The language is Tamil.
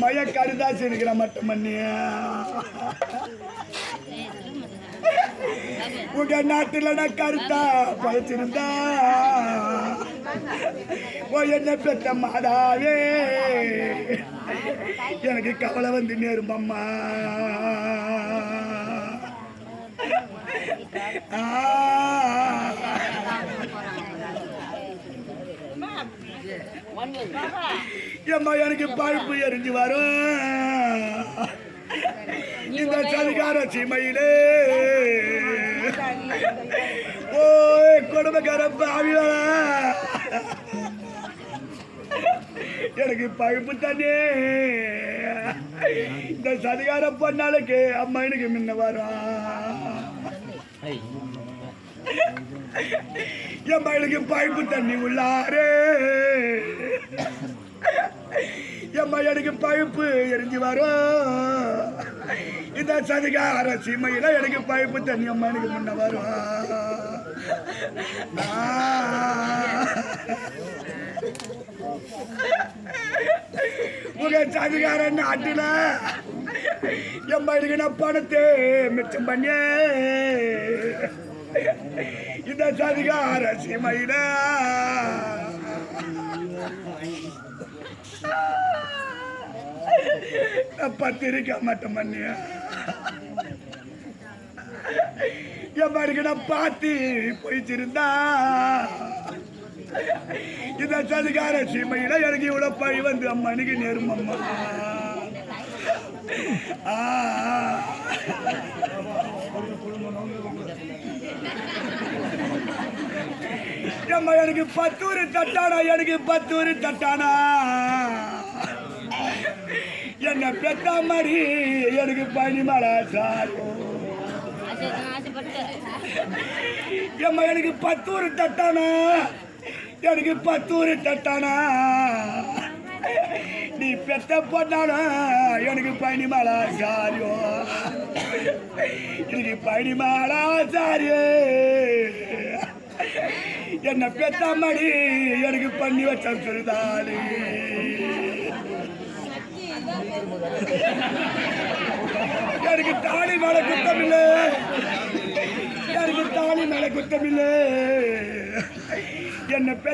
மய கருதாசி இருக்கிற மட்டும் பண்ணி உங்க நாட்டுல கருத்தா பழச்சிருந்தா ஓ என்ன பெத்த மாதாவே. எனக்கு கவலை வந்து நேரும்பம்மா ஆ. ஏம்மா எனக்கு பழுப்பு எரிஞ்சு வரும். இந்த சதிகார சீமையிலே. ஓ குடும்பக்கார பாவியா எனக்கு பழுப்பு தண்ணி. இந்த சதிகார பொண்ணாளுக்கு அம்மா எனக்கு முன்ன வரும். என் பையனுக்கு பைப்பு தண்ணி உள்ளாரே என் பையனுக்கு பைப்பு எரிஞ்சு வரும் இந்த சதிகார சீமையில எனக்கு பைப்பு தண்ணி அம்மா எனக்கு முன்ன வரும் ஆ. உங்க சதிகார நாட்டுல என் மயிலுக்கு நான் பணத்தை மிச்சம் பண்ணி இந்த சதிகார சீமையில. பத்திரிக்கை மட்டும் பண்ணிய என் பார்த்து போயிச்சிருந்தா. இந்த சதிகார சீமையில எனக்கு இவ்வளவு பழி வந்து அம்மனுக்கு நேரும் அம்மா. ஆ. அம்மா எனக்கு பத்தூரு தட்டானா எனக்கு பத்தூரு தட்டானா? என்ன பெத்த மாதிரி எனக்கு பனிமலை சாரும். அம்மா எனக்கு பத்தூரு தட்டானா? எனக்கு பத்தூரு தட்டானா? நீ பெத்த போட்டாலும் எனக்கு பனிமலை சாரியோ எனக்கு பனிமலை சாரியோ என்ன பெத்த மடி எனக்கு பண்ணி வச்ச சிறுதாளி எனக்கு தாலி மேல குத்தமில்ல எனக்கு தாலி மேல குத்தமில்ல என்ன பெத்த